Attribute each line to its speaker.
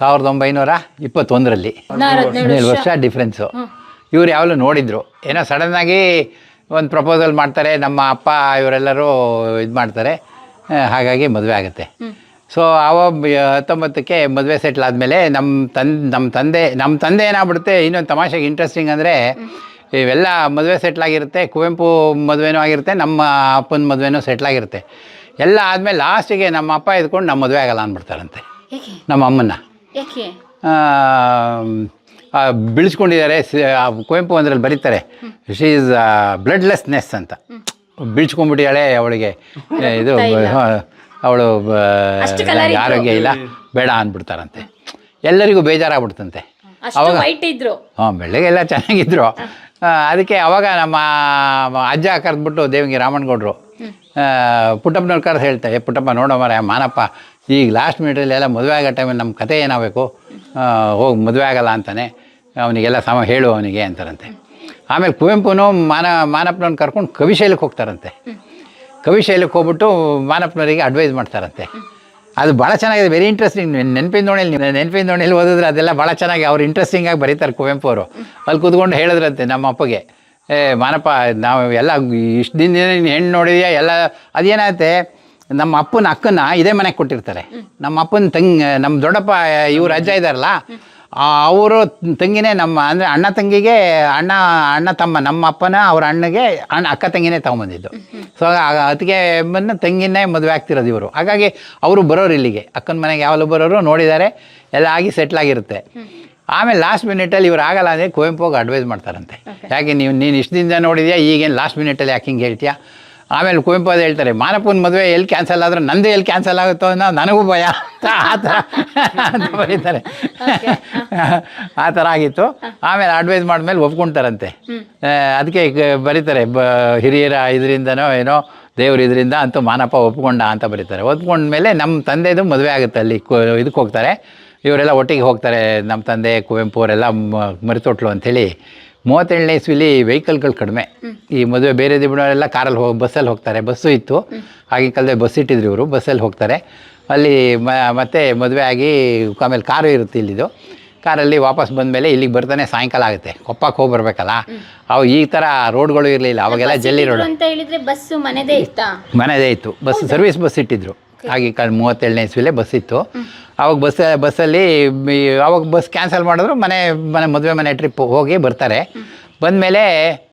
Speaker 1: ಸಾವಿರದ ಒಂಬೈನೂರ ಇಪ್ಪತ್ತೊಂದರಲ್ಲಿ.
Speaker 2: ಹದಿನೇಳು
Speaker 1: ವರ್ಷ. ಡಿಫ್ರೆನ್ಸು ಇವ್ರು ಯಾವಾಗಲೂ ನೋಡಿದ್ರು. ಏನೋ ಸಡನ್ನಾಗಿ ಒಂದು ಪ್ರಪೋಸಲ್ ಮಾಡ್ತಾರೆ ನಮ್ಮ ಅಪ್ಪ ಇವರೆಲ್ಲರೂ ಇದು ಮಾಡ್ತಾರೆ. ಹಾಗಾಗಿ ಮದುವೆ ಆಗುತ್ತೆ. ಸೊ ಅವ ಹತ್ತೊಂಬತ್ತಕ್ಕೆ ಮದುವೆ ಸೆಟ್ಲ್ ಆದಮೇಲೆ ನಮ್ಮ ತನ್ ನಮ್ಮ ತಂದೆ ನಮ್ಮ ತಂದೆ ಏನಾಗ್ಬಿಡುತ್ತೆ ಇನ್ನೊಂದು ತಮಾಷೆಗೆ ಇಂಟ್ರೆಸ್ಟಿಂಗ್ ಅಂದರೆ ಇವೆಲ್ಲ ಮದುವೆ ಸೆಟ್ಲಾಗಿರುತ್ತೆ ಕುವೆಂಪು ಮದುವೆನೂ ಆಗಿರುತ್ತೆ ನಮ್ಮ ಅಪ್ಪನ ಮದುವೆನೂ ಸೆಟ್ಲಾಗಿರುತ್ತೆ ಎಲ್ಲ ಆದಮೇಲೆ ಲಾಸ್ಟಿಗೆ ನಮ್ಮ ಅಪ್ಪ ಇದ್ಕೊಂಡು ನಮ್ಮ ಮದುವೆ ಆಗಲ್ಲ ಅಂದ್ಬಿಡ್ತಾರಂತೆ. ನಮ್ಮ ಅಮ್ಮನ್ನ. ಬಿಳಿಸ್ಕೊಂಡಿದ್ದಾರೆ ಕುವೆಂಪು ಅಂದ್ರಲ್ಲಿ ಬರೀತಾರೆ ಶಿ ಈಸ್ ಬ್ಲಡ್ಲೆಸ್ನೆಸ್ ಅಂತ. ಬೀಳ್ಸ್ಕೊಂಡ್ಬಿಟ್ಟಿದ್ದಾಳೆ ಅವಳಿಗೆ. ಇದು ಅವಳು ಆರೋಗ್ಯ ಇಲ್ಲ ಬೇಡ ಅಂದ್ಬಿಡ್ತಾರಂತೆ. ಎಲ್ಲರಿಗೂ ಬೇಜಾರಾಗ್ಬಿಡ್ತಂತೆ.
Speaker 2: ಅವಾಗ
Speaker 1: ಹಾಂ ಬೆಳ್ಳಗೆಲ್ಲ ಚೆನ್ನಾಗಿದ್ರು. ಆ, ಅದಕ್ಕೆ ಅವಾಗ ನಮ್ಮ ಅಜ್ಜ ಕರೆದ್ಬಿಟ್ಟು ದೇವಂಗಿ ರಾಮಣ್ಣಗೌಡರು ಪುಟ್ಟಪ್ಪನವ್ರು ಕರೆದು ಹೇಳ್ತಾರೆ "ಏ ಪುಟ್ಟಪ್ಪ ನೋಡೋ ಮರ ಮಾನಪ್ಪ ಈಗ ಲಾಸ್ಟ್ ಮಿನಿಟಲ್ಲಿ ಎಲ್ಲ ಮದುವೆ ಆಗೋ ಟೈಮಲ್ಲಿ ನಮ್ಮ ಕತೆ ಏನಾಗಬೇಕು? ಹೋಗಿ ಮದುವೆ ಆಗಲ್ಲ ಅಂತಾನೆ ಅವನಿಗೆಲ್ಲ ಸಮ ಹೇಳು ಅವನಿಗೆ ಅಂತಾರಂತೆ. ಆಮೇಲೆ ಕುವೆಂಪುನು ಮಾನ ಮಾನಪ್ಪನವ್ನ ಕರ್ಕೊಂಡು ಕವಿಶೈಲಕ್ಕೆ ಹೋಗ್ತಾರಂತೆ. ಕವಿಶೈಲಕ್ಕೆ ಹೋಗ್ಬಿಟ್ಟು ಮಾನಪ್ಪನವರಿಗೆ ಅಡ್ವೈಸ್ ಮಾಡ್ತಾರಂತೆ. ಅದು ಭಾಳ ಚೆನ್ನಾಗಿದೆ ವೆರಿ ಇಂಟ್ರೆಸ್ಟಿಂಗ್ ನೆನಪಿನ ದೋಣಿಯಲ್ಲಿ ನೆನಪಿನ ದೋಣಿಯಲ್ಲಿ ಓದಿದ್ರೆ ಅದೆಲ್ಲ ಭಾಳ ಚೆನ್ನಾಗಿ ಅವ್ರು ಇಂಟ್ರೆಸ್ಟಿಂಗ್ ಆಗಿ ಬರೀತಾರೆ ಕುವೆಂಪು ಅವರು. ಅಲ್ಲಿ ಕೂತ್ಕೊಂಡು ಹೇಳಿದ್ರಂತೆ ನಮ್ಮ ಅಪ್ಪಗೆ, ಏ ಮಾನಪ್ಪ, ನಾವು ಎಲ್ಲ ಇಷ್ಟು ದಿನ ಹೆಣ್ಣು ನೋಡಿದ್ಯಾ? ಎಲ್ಲ ಅದೇನಾಗುತ್ತೆ ನಮ್ಮ ಅಪ್ಪನ ಅಕ್ಕನ ಇದೇ ಮನೆಗೆ ಕೊಟ್ಟಿರ್ತಾರೆ. ನಮ್ಮ ಅಪ್ಪನ ತಂಗ ನಮ್ಮ ದೊಡ್ಡಪ್ಪ ಇವ್ರ ಅಜ್ಜ ಇದ್ದಾರಲ್ಲ ಅವರು ತಂಗಿನೇ ನಮ್ಮ ಅಂದರೆ ಅಣ್ಣ ತಂಗಿಗೆ ಅಣ್ಣ ಅಣ್ಣ ತಮ್ಮ ನಮ್ಮ ಅಪ್ಪನ ಅವ್ರ ಅಣ್ಣಗೆ ಅಣ್ಣ ಅಕ್ಕ ತಂಗಿನೇ ತಗೊಂಬಂದಿದ್ದು. ಸೊ ಅದಕ್ಕೆ ಬಂದು ತಂಗಿನೇ ಮದುವೆ ಆಗ್ತಿರೋದು ಇವರು. ಹಾಗಾಗಿ ಅವರು ಬರೋರು ಇಲ್ಲಿಗೆ. ಅಕ್ಕನ ಮನೆಗೆ ಯಾವಾಗಲೂ ಬರೋರು ನೋಡಿದ್ದಾರೆ ಎಲ್ಲ ಆಗಿ ಸೆಟ್ಲಾಗಿರುತ್ತೆ ಆಮೇಲೆ ಲಾಸ್ಟ್ ಮಿನಿಟಲ್ಲಿ ಇವ್ರು ಆಗಲ್ಲ ಅಂದರೆ ಕುವೆಂಪು ಹೋಗಿ ಅಡ್ವೈಸ್ ಮಾಡ್ತಾರಂತೆ ಯಾಕೆ ನೀವು ನೀನು ಇಷ್ಟು ದಿನ ನೋಡಿದ್ಯಾ ಈಗೇನು ಲಾಸ್ಟ್ ಮಿನಿಟಲ್ಲಿ ಯಾಕೆ ಹಿಂಗೆ ಹೇಳ್ತೀಯಾ? ಆಮೇಲೆ ಕುವೆಂಪು ಅದು ಹೇಳ್ತಾರೆ ಮಾನಪ್ಪನ ಮದುವೆ ಎಲ್ಲಿ ಕ್ಯಾನ್ಸಲ್ ಆದರೆ ನಂದು ಎಲ್ಲಿ ಕ್ಯಾನ್ಸಲ್ ಆಗುತ್ತೋ ಅನ್ನೋ ನನಗೂ ಭಯ. ಅಂತ ಆ ಥರ ಅಂತ ಬರೀತಾರೆ. ಆ ಥರ ಆಗಿತ್ತು. ಆಮೇಲೆ ಅಡ್ವೈಸ್ ಮಾಡಿದ್ಮೇಲೆ ಒಪ್ಕೊಳ್ತಾರಂತೆ ಅದಕ್ಕೆ ಬರೀತಾರೆ ಬ ಹಿರಿಯರ ಇದರಿಂದನೋ ಏನೋ ದೇವ್ರ ಇದರಿಂದ ಅಂತೂ ಮಾನಪ್ಪ ಒಪ್ಕೊಂಡ ಅಂತ ಬರೀತಾರೆ. ಒಪ್ಕೊಂಡ್ಮೇಲೆ ನಮ್ಮ ತಂದೆದು ಮದುವೆ ಆಗುತ್ತೆ ಅಲ್ಲಿ ಕು- ಇದಕ್ಕೆ ಹೋಗ್ತಾರೆ. ಇವರೆಲ್ಲ ಒಟ್ಟಿಗೆ ಹೋಗ್ತಾರೆ ನಮ್ಮ ತಂದೆ ಕುವೆಂಪು ಅವರೆಲ್ಲ ಮರಿತೊಟ್ಲು ಅಂಥೇಳಿ. ಮೂವತ್ತೇಳನೇ ಇಸ್ವಿಲಿ ವೆಹಿಕಲ್ಗಳು ಕಡಿಮೆ. ಈ ಮದುವೆ ಬೇರೆ ದಿಬ್ಬಣವರೆಲ್ಲ ಕಾರಲ್ಲಿ ಹೋಗಿ ಬಸ್ಸಲ್ಲಿ ಹೋಗ್ತಾರೆ ಬಸ್ಸು ಇತ್ತು. ಆಗಿನ ಕಾಲದಲ್ಲಿ ಬಸ್ ಇಟ್ಟಿದ್ರು ಇವರು ಬಸ್ಸಲ್ಲಿ ಹೋಗ್ತಾರೆ. ಅಲ್ಲಿ ಮ ಮತ್ತೆ ಮದುವೆ ಆಗಿ ಆಮೇಲೆ ಕಾರು ಇರುತ್ತೆ ಇಲ್ಲಿದು. ಕಾರಲ್ಲಿ ವಾಪಸ್ ಬಂದಮೇಲೆ ಇಲ್ಲಿಗೆ ಬರ್ತಾನೆ ಸಾಯಂಕಾಲ ಆಗುತ್ತೆ. ಕೊಪ್ಪಕ್ಕೆ ಹೋಗಿ ಬರಬೇಕಲ್ಲ. ಅವು ಈ ಥರ ರೋಡ್ಗಳು ಇರಲಿಲ್ಲ ಅವಾಗೆಲ್ಲ ಜಲ್ಲಿ ರೋಡ್.
Speaker 2: ಅಂತ ಹೇಳಿದ್ರೆ ಬಸ್ಸು ಮನೆದೇ ಇತ್ತಾ?
Speaker 1: ಮನೆದೇ ಇತ್ತು. ಬಸ್ ಸರ್ವಿಸ್ ಬಸ್ ಇಟ್ಟಿದ್ರು. ಹಾಗೆ ಕಾಲ ಮೂವತ್ತೇಳನೇ ಇಸ್ವಿಲೇ ಬಸ್ ಇತ್ತು. ಅವಾಗ ಬಸ್ ಬಸ್ಸಲ್ಲಿ ಆವಾಗ ಅವಾಗ ಬಸ್ ಕ್ಯಾನ್ಸಲ್ ಮಾಡಿದ್ರು ಮನೆ ಮನೆ ಮದುವೆ ಮನೆ ಟ್ರಿಪ್ ಹೋಗಿ ಬರ್ತಾರೆ. ಬಂದಮೇಲೆ